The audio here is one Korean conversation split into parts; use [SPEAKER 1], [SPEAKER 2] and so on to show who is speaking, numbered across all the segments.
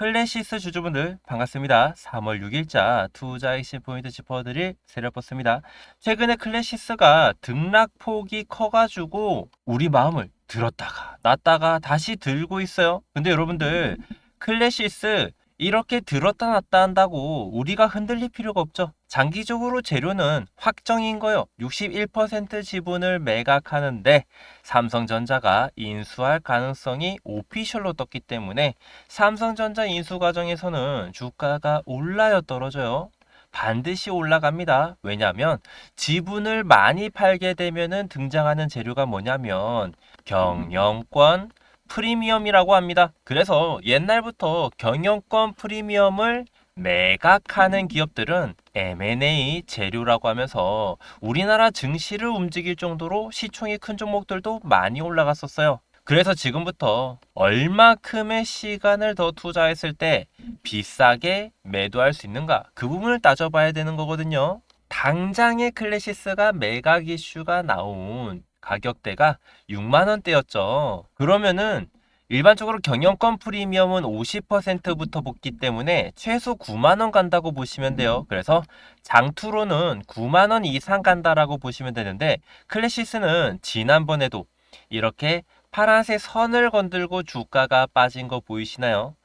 [SPEAKER 1] 클래시스 주주분들 반갑습니다. 3월 6일자 투자 핵심 포인트 짚어드릴 세력버스입니다. 최근에 클래시스가 등락폭이 커가지고 우리 마음을 들었다가 놨다가 다시 들고 있어요. 근데 여러분들 클래시스 이렇게 들었다 놨다 한다고 우리가 흔들릴 필요가 없죠. 장기적으로 재료는 확정인 거요. 61% 지분을 매각하는데 삼성전자가 인수할 가능성이 오피셜로 떴기 때문에 삼성전자 인수 과정에서는 주가가 올라요 떨어져요. 반드시 올라갑니다. 왜냐하면 지분을 많이 팔게 되면은 등장하는 재료가 뭐냐면 경영권 프리미엄이라고 합니다. 그래서 옛날부터 경영권 프리미엄을 매각하는 기업들은 M&A 재료라고 하면서 우리나라 증시를 움직일 정도로 시총이 큰 종목들도 많이 올라갔었어요. 그래서 지금부터 얼마큼의 시간을 더 투자했을 때 비싸게 매도할 수 있는가 그 부분을 따져봐야 되는 거거든요. 당장의 클래시스가 매각 이슈가 나온 가격대가 6만 원대였죠. 그러면은 일반적으로 경영권 프리미엄은 50%부터 붙기 때문에 최소 9만 원 간다고 보시면 돼요. 그래서 장투로는 9만 원 이상 간다라고 보시면 되는데 클래시스는 지난번에도 이렇게 파란색 선을 건들고 주가가 빠진 거 보이시나요?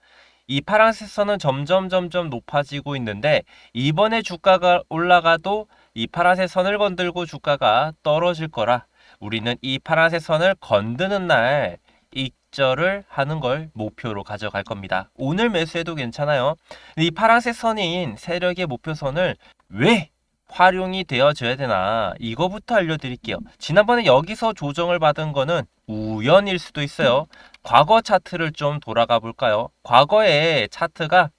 [SPEAKER 1] 이 파란색 선은 점점 점점 높아지고 있는데 이번에 주가가 올라가도 이 파란색 선을 건들고 주가가 떨어질 거라 우리는 이 파란색 선을 건드는 날 익절을 하는 걸 목표로 가져갈 겁니다. 오늘 매수해도 괜찮아요. 이 파란색 선인 세력의 목표선을 왜 활용이 되어져야 되나 이거부터 알려드릴게요. 지난번에 여기서 조정을 받은 거는 우연일 수도 있어요. 과거 차트를 좀 돌아가 볼까요? 과거에 차트가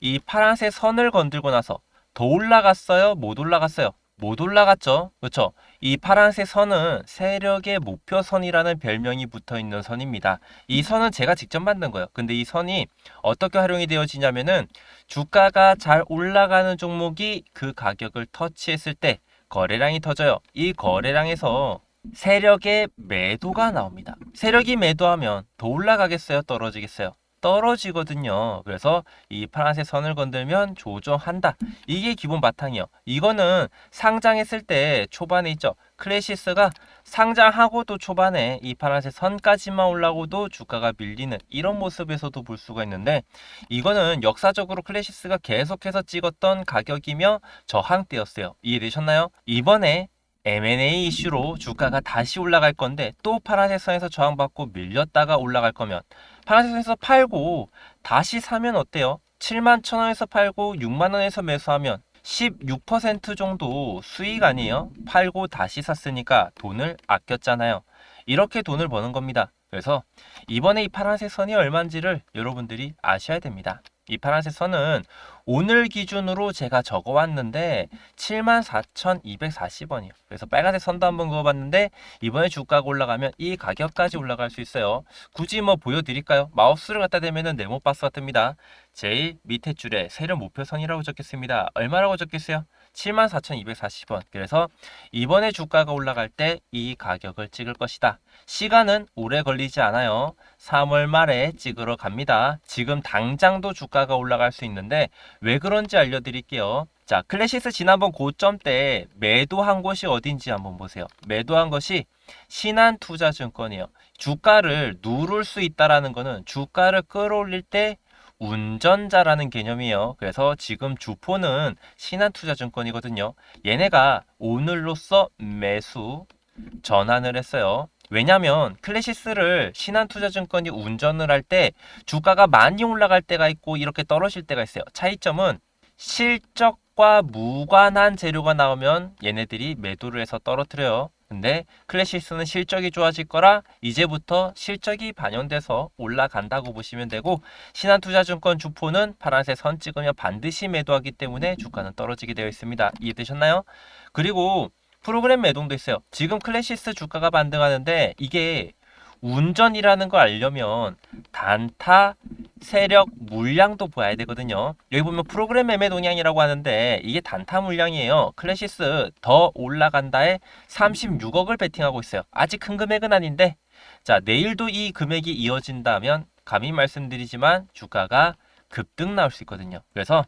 [SPEAKER 1] 이 파란색 선을 건들고 나서 더 올라갔어요? 못 올라갔어요? 못 올라갔죠. 그렇죠? 이 파란색 선은 세력의 목표선이라는 별명이 붙어 있는 선입니다. 이 선은 제가 직접 만든 거예요. 근데 이 선이 어떻게 활용이 되어지냐면은 주가가 잘 올라가는 종목이 그 가격을 터치했을 때 거래량이 터져요. 이 거래량에서 세력의 매도가 나옵니다. 세력이 매도하면 더 올라가겠어요? 떨어지겠어요? 떨어지거든요. 그래서 이 파란색 선을 건들면 조정한다. 이게 기본 바탕이요. 이거는 상장했을 때 초반에 있죠. 클래시스가 상장하고도 초반에 이 파란색 선까지만 올라고도 주가가 밀리는 이런 모습에서도 볼 수가 있는데 이거는 역사적으로 클래시스가 계속해서 찍었던 가격이며 저항대였어요. 이해되셨나요? 이번에 M&A 이슈로 주가가 다시 올라갈 건데 또 파란색 선에서 저항받고 밀렸다가 올라갈 거면 파란색 선에서 팔고 다시 사면 어때요? 7만 천 원에서 팔고 6만 원에서 매수하면 16% 정도 수익 아니에요? 팔고 다시 샀으니까 돈을 아꼈잖아요. 이렇게 돈을 버는 겁니다. 그래서 이번에 이 파란색 선이 얼마인지를 여러분들이 아셔야 됩니다. 이 파란색 선은 오늘 기준으로 제가 적어왔는데 74,240원이요. 그래서 빨간색 선도 한번 그어봤는데 이번에 주가가 올라가면 이 가격까지 올라갈 수 있어요. 굳이 뭐 보여드릴까요? 마우스를 갖다 대면은 네모 박스 같습니다. 제일 밑에 줄에 세력 목표선이라고 적겠습니다. 얼마라고 적겠어요? 74,240원. 그래서 이번에 주가가 올라갈 때 이 가격을 찍을 것이다. 시간은 오래 걸리지 않아요. 3월 말에 찍으러 갑니다. 지금 당장도 주가가 올라갈 수 있는데 왜 그런지 알려드릴게요. 자, 클래시스 지난번 고점 때 매도한 곳이 어딘지 한번 보세요. 매도한 것이 신한투자증권이에요. 주가를 누를 수 있다라는 거는 주가를 끌어올릴 때 운전자라는 개념이에요. 그래서 지금 주포는 신한투자증권이거든요. 얘네가 오늘로써 매수 전환을 했어요. 왜냐면 클래시스를 신한투자증권이 운전을 할 때 주가가 많이 올라갈 때가 있고 이렇게 떨어질 때가 있어요. 차이점은 실적과 무관한 재료가 나오면 얘네들이 매도를 해서 떨어뜨려요. 근데 클래시스는 실적이 좋아질 거라 이제부터 실적이 반영돼서 올라간다고 보시면 되고 신한투자증권 주포는 파란색 선 찍으면 반드시 매도하기 때문에 주가는 떨어지게 되어 있습니다. 이해되셨나요? 그리고 프로그램 매동도 있어요. 지금 클래시스 주가가 반등하는데 이게 운전이라는 걸 알려면 단타, 세력, 물량도 봐야 되거든요. 여기 보면 프로그램 매매 동향이라고 하는데 이게 단타 물량이에요. 클래시스 더 올라간다에 36억을 베팅하고 있어요. 아직 큰 금액은 아닌데 자 내일도 이 금액이 이어진다면 감히 말씀드리지만 주가가 급등 나올 수 있거든요. 그래서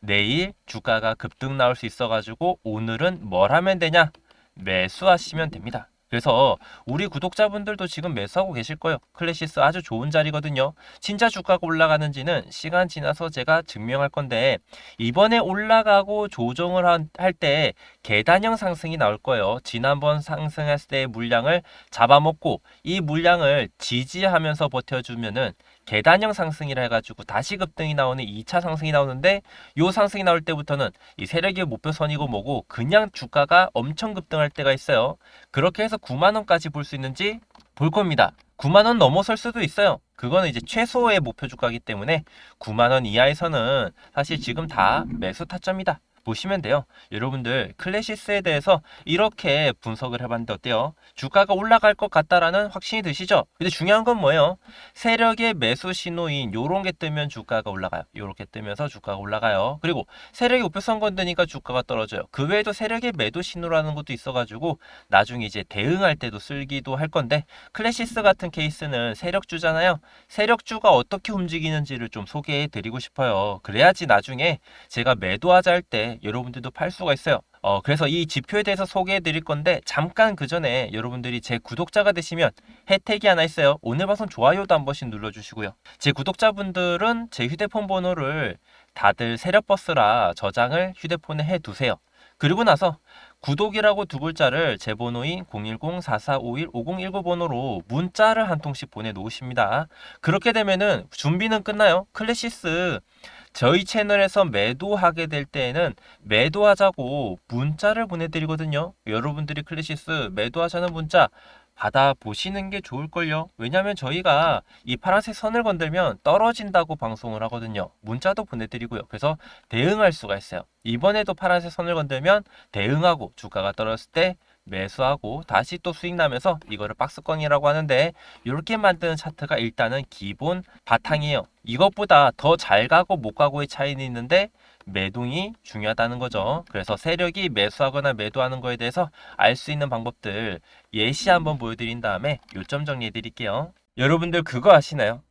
[SPEAKER 1] 내일 주가가 급등 나올 수 있어가지고 오늘은 뭘 하면 되냐? 매수하시면 됩니다. 그래서 우리 구독자분들도 지금 매수하고 계실 거예요. 클래시스 아주 좋은 자리거든요. 진짜 주가가 올라가는지는 시간 지나서 제가 증명할 건데 이번에 올라가고 조정을 할 때 계단형 상승이 나올 거예요. 지난번 상승했을 때의 물량을 잡아먹고 이 물량을 지지하면서 버텨주면은 계단형 상승이라 해가지고 다시 급등이 나오는 2차 상승이 나오는데 요 상승이 나올 때부터는 이 세력의 목표선이고 뭐고 그냥 주가가 엄청 급등할 때가 있어요. 그렇게 해서 9만 원까지 볼 수 있는지 볼 겁니다. 9만 원 넘어설 수도 있어요. 그거는 이제 최소의 목표 주가이기 때문에 9만 원 이하에서는 사실 지금 다 매수 타점이다. 보시면 돼요. 여러분들 클래시스에 대해서 이렇게 분석을 해봤는데 어때요? 주가가 올라갈 것 같다라는 확신이 드시죠? 근데 중요한 건 뭐예요? 세력의 매수 신호인 요런 게 뜨면 주가가 올라가요. 요렇게 뜨면서 주가가 올라가요. 그리고 세력이 목표선 건드니까 주가가 떨어져요. 그 외에도 세력의 매도 신호라는 것도 있어가지고 나중에 이제 대응할 때도 쓰기도 할 건데 클래시스 같은 케이스는 세력주잖아요. 세력주가 어떻게 움직이는지를 좀 소개해 드리고 싶어요. 그래야지 나중에 제가 매도하자 할때 여러분들도 팔 수가 있어요. 어, 그래서 이 지표에 대해서 소개해 드릴 건데 잠깐 그 전에 여러분들이 제 구독자가 되시면 혜택이 하나 있어요. 오늘 방송 좋아요도 한 번씩 눌러 주시고요. 제 구독자분들은 제 휴대폰 번호를 다들 세력버스라 저장을 휴대폰에 해 두세요. 그리고 나서 구독이라고 두 글자를 제 번호인 010-4451-5019 번호로 문자를 한 통씩 보내놓으십니다. 그렇게 되면은 준비는 끝나요. 클래시스 저희 채널에서 매도하게 될 때에는 매도하자고 문자를 보내드리거든요. 여러분들이 클래시스 매도하자는 문자 받아보시는 게 좋을걸요. 왜냐면 저희가 이 파란색 선을 건들면 떨어진다고 방송을 하거든요. 문자도 보내드리고요. 그래서 대응할 수가 있어요. 이번에도 파란색 선을 건들면 대응하고 주가가 떨어졌을 때 매수하고 다시 또 수익 나면서 이거를 박스권이라고 하는데 이렇게 만드는 차트가 일단은 기본 바탕이에요. 이것보다 더 잘 가고 못 가고의 차이는 있는데 매동이 중요하다는 거죠. 그래서 세력이 매수하거나 매도하는 거에 대해서 알 수 있는 방법들 예시 한번 보여드린 다음에 요점 정리해 드릴게요. 여러분들 그거 아시나요?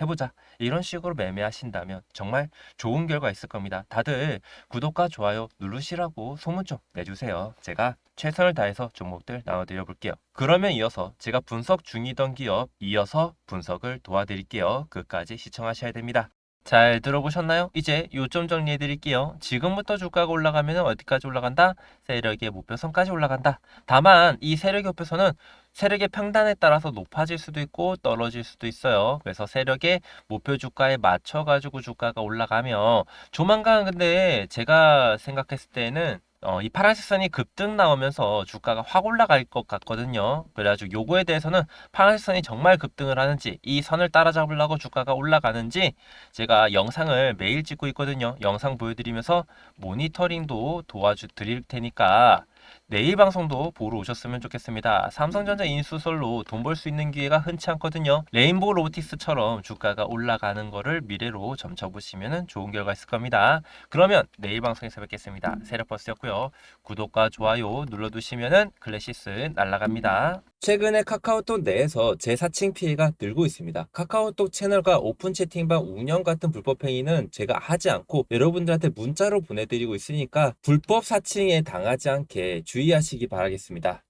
[SPEAKER 1] 해보자. 이런 식으로 매매하신다면 정말 좋은 결과 있을 겁니다. 다들 구독과 좋아요 누르시라고 소문 좀 내주세요. 제가 최선을 다해서 종목들 나눠드려 볼게요. 그러면 이어서 제가 분석 중이던 기업 이어서 분석을 도와드릴게요. 끝까지 시청하셔야 됩니다. 잘 들어보셨나요? 이제 요점 정리해 드릴게요. 지금부터 주가가 올라가면 어디까지 올라간다? 세력의 목표선까지 올라간다. 다만 이 세력의 목표선은 세력의 평단에 따라서 높아질 수도 있고 떨어질 수도 있어요. 그래서 세력의 목표 주가에 맞춰 가지고 주가가 올라가면 조만간 근데 제가 생각했을 때는 어, 이 파란색 선이 급등 나오면서 주가가 확 올라갈 것 같거든요. 그래가지고 요거에 대해서는 파란색 선이 정말 급등을 하는지 이 선을 따라잡으려고 주가가 올라가는지 제가 영상을 매일 찍고 있거든요. 영상 보여드리면서 모니터링도 도와주 드릴 테니까 내일 방송도 보러 오셨으면 좋겠습니다. 삼성전자 인수설로 돈 벌 수 있는 기회가 흔치 않거든요. 레인보우 로보틱스처럼 주가가 올라가는 거를 미래로 점쳐보시면 좋은 결과 있을 겁니다. 그러면 내일 방송에서 뵙겠습니다. 세력버스였고요. 구독과 좋아요 눌러두시면 클래시스 날라갑니다. 최근에 카카오톡 내에서 재사칭 피해가 늘고 있습니다. 카카오톡 채널과 오픈 채팅방 운영 같은 불법 행위는 제가 하지 않고 여러분들한테 문자로 보내드리고 있으니까 불법 사칭에 당하지 않게 주의하시기 바라겠습니다.